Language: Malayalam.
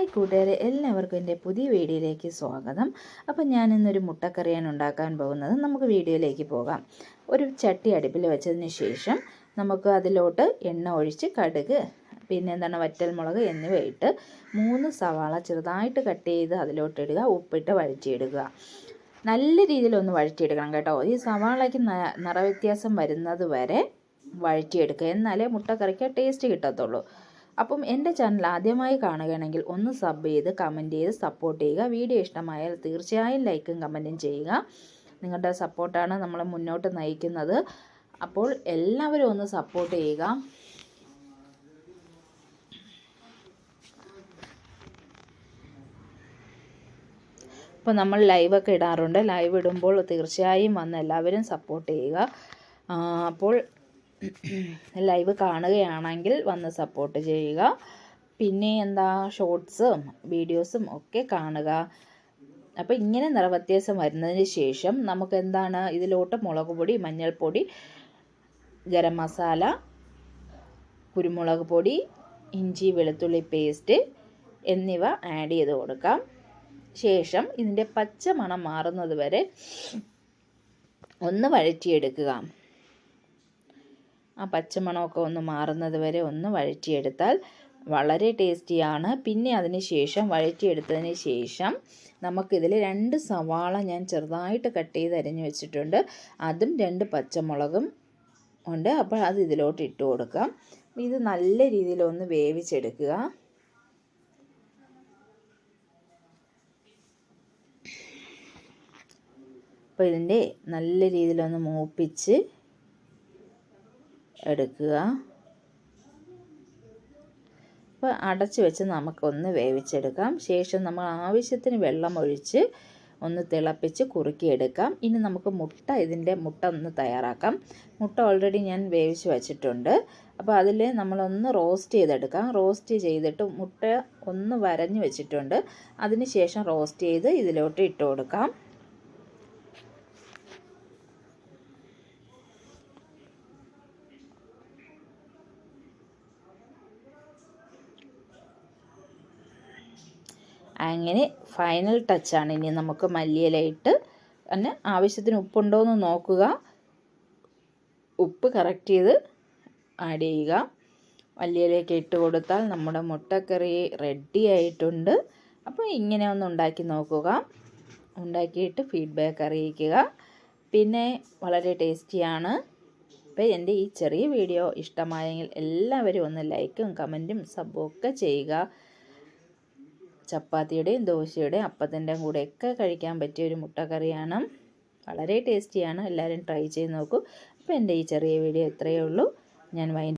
ഹായ് കൂട്ടുകാരെ എല്ലാവർക്കും എന്റെ പുതിയ വീഡിയോയിലേക്ക് സ്വാഗതം. അപ്പോൾ ഞാൻ ഇന്നൊരു മുട്ടക്കറിയാണ് ഉണ്ടാക്കാൻ പോകുന്നത്. നമുക്ക് വീഡിയോയിലേക്ക് പോകാം. ഒരു ചട്ടി അടുപ്പിൽ വെച്ചതിന് ശേഷം നമുക്ക് അതിലോട്ട് എണ്ണ ഒഴിച്ച് കടുക് പിന്നെ എന്താണ് വറ്റൽമുളക് എന്നിവ ഇട്ട് മൂന്ന് സവാള ചെറുതായിട്ട് കട്ട് ചെയ്ത് അതിലോട്ട് ഇടുക ഉപ്പിട്ട് വഴറ്റിയിടുക. നല്ല രീതിയിൽ രീതിയിലൊന്ന് വഴറ്റിയെടുക്കണം കേട്ടോ. ഈ സവാളയ്ക്ക് നിറവ്യത്യാസം വരുന്നത് വരെ വഴറ്റിയെടുക്കുക. എന്നാലേ മുട്ടക്കറിക്ക് ടേസ്റ്റ് കിട്ടത്തുള്ളൂ. അപ്പം എന്റെ ചാനൽ ആദ്യമായി കാണുകയാണെങ്കിൽ ഒന്ന് സബ് ചെയ്ത് കമന്റ് ചെയ്ത് സപ്പോർട്ട് ചെയ്യുക. വീഡിയോ ഇഷ്ടമായാൽ തീർച്ചയായും ലൈക്കും കമന്റും ചെയ്യുക. നിങ്ങളുടെ സപ്പോർട്ടാണ് നമ്മളെ മുന്നോട്ട് നയിക്കുന്നത്. അപ്പോൾ എല്ലാവരും ഒന്ന് സപ്പോർട്ട് ചെയ്യുക. ഇപ്പോൾ നമ്മൾ ലൈവൊക്കെ ഇടാറുണ്ട്. ലൈവ് ഇടുമ്പോൾ തീർച്ചയായും വന്ന് എല്ലാവരും സപ്പോർട്ട് ചെയ്യുക. അപ്പോൾ ലൈവ് കാണുകയാണെങ്കിൽ വന്ന് സപ്പോർട്ട് ചെയ്യുക. പിന്നെ എന്താ ഷോർട്സും വീഡിയോസും ഒക്കെ കാണുക. അപ്പോൾ ഇങ്ങനെ നിറവ്യത്യാസം വരുന്നതിന് ശേഷം നമുക്ക് എന്താണ് ഇതിലോട്ട് മുളക് പൊടി മഞ്ഞൾപ്പൊടി ഗരം മസാല കുരുമുളക് പൊടി ഇഞ്ചി വെളുത്തുള്ളി പേസ്റ്റ് എന്നിവ ആഡ് ചെയ്ത് കൊടുക്കാം. ശേഷം ഇതിന്റെ പച്ച മണം മാറുന്നത് വരെ ഒന്ന് വഴറ്റിയെടുക്കുക. ആ പച്ചമണമൊക്കെ ഒന്ന് മാറുന്നത് വരെ ഒന്ന് വഴറ്റിയെടുത്താൽ വളരെ ടേസ്റ്റിയാണ്. പിന്നെ അതിന് ശേഷം വഴറ്റിയെടുത്തതിന് ശേഷം നമുക്കിതിൽ രണ്ട് സവാള ഞാൻ ചെറുതായിട്ട് കട്ട് ചെയ്ത് അരിഞ്ഞു വെച്ചിട്ടുണ്ട്. അതും രണ്ട് പച്ചമുളകും ഉണ്ട്. അപ്പോൾ അത് ഇതിലോട്ട് ഇട്ട് കൊടുക്കാം. ഇത് നല്ല രീതിയിലൊന്ന് വേവിച്ചെടുക്കുക. അപ്പോൾ ഇതിന്റെ നല്ല രീതിയിലൊന്ന് മൂപ്പിച്ച് എടുക്കുക. അപ്പോൾ അടച്ച് വെച്ച് നമുക്കൊന്ന് വേവിച്ചെടുക്കാം. ശേഷം നമ്മൾ ആവശ്യത്തിന് വെള്ളം ഒഴിച്ച് ഒന്ന് തിളപ്പിച്ച് കുറുക്കിയെടുക്കാം. ഇനി നമുക്ക് മുട്ട ഇതിന്റെ മുട്ട ഒന്ന് തയ്യാറാക്കാം. മുട്ട ഓൾറെഡി ഞാൻ വേവിച്ച് വെച്ചിട്ടുണ്ട്. അപ്പോൾ അതിൽ നമ്മളൊന്ന് റോസ്റ്റ് ചെയ്തെടുക്കാം. റോസ്റ്റ് ചെയ്തിട്ട് മുട്ട ഒന്ന് വരഞ്ഞ് വെച്ചിട്ടുണ്ട്. അതിന് ശേഷം റോസ്റ്റ് ചെയ്ത് ഇതിലോട്ട് ഇട്ട് കൊടുക്കാം. അങ്ങനെ ഫൈനൽ ടച്ചാണ് ഇനി നമുക്ക് മല്ലിയിലായിട്ട് തന്നെ ആവശ്യത്തിന് ഉപ്പുണ്ടോ എന്ന് നോക്കുക. ഉപ്പ് കറക്റ്റ് ചെയ്ത് ആഡ് ചെയ്യുക. മല്ലിയിലേക്ക് ഇട്ട് കൊടുത്താൽ നമ്മുടെ മുട്ടക്കറി റെഡി ആയിട്ടുണ്ട്. അപ്പോൾ ഇങ്ങനെ ഒന്ന് ഉണ്ടാക്കി നോക്കുക. ഉണ്ടാക്കിയിട്ട് ഫീഡ്ബാക്ക് അറിയിക്കുക. പിന്നെ വളരെ ടേസ്റ്റിയാണ് അപ്പോൾ എന്റെ ഈ ചെറിയ വീഡിയോ ഇഷ്ടമായെങ്കിൽ എല്ലാവരും ഒന്ന് ലൈക്കും കമന്റും സബ്ബും ഒക്കെ ചെയ്യുക. ചപ്പാത്തിയുടെയും ദോശയുടെയും അപ്പത്തിന്റെയും കൂടെയൊക്കെ കഴിക്കാൻ പറ്റിയ ഒരു മുട്ടക്കറിയാണ്. വളരെ ടേസ്റ്റിയാണ്. എല്ലാവരും ട്രൈ ചെയ്ത് നോക്കൂ. അപ്പോൾ എന്റെ ഈ ചെറിയ വീഡിയോ ഇത്രയേ ഉള്ളൂ. ഞാൻ വൈ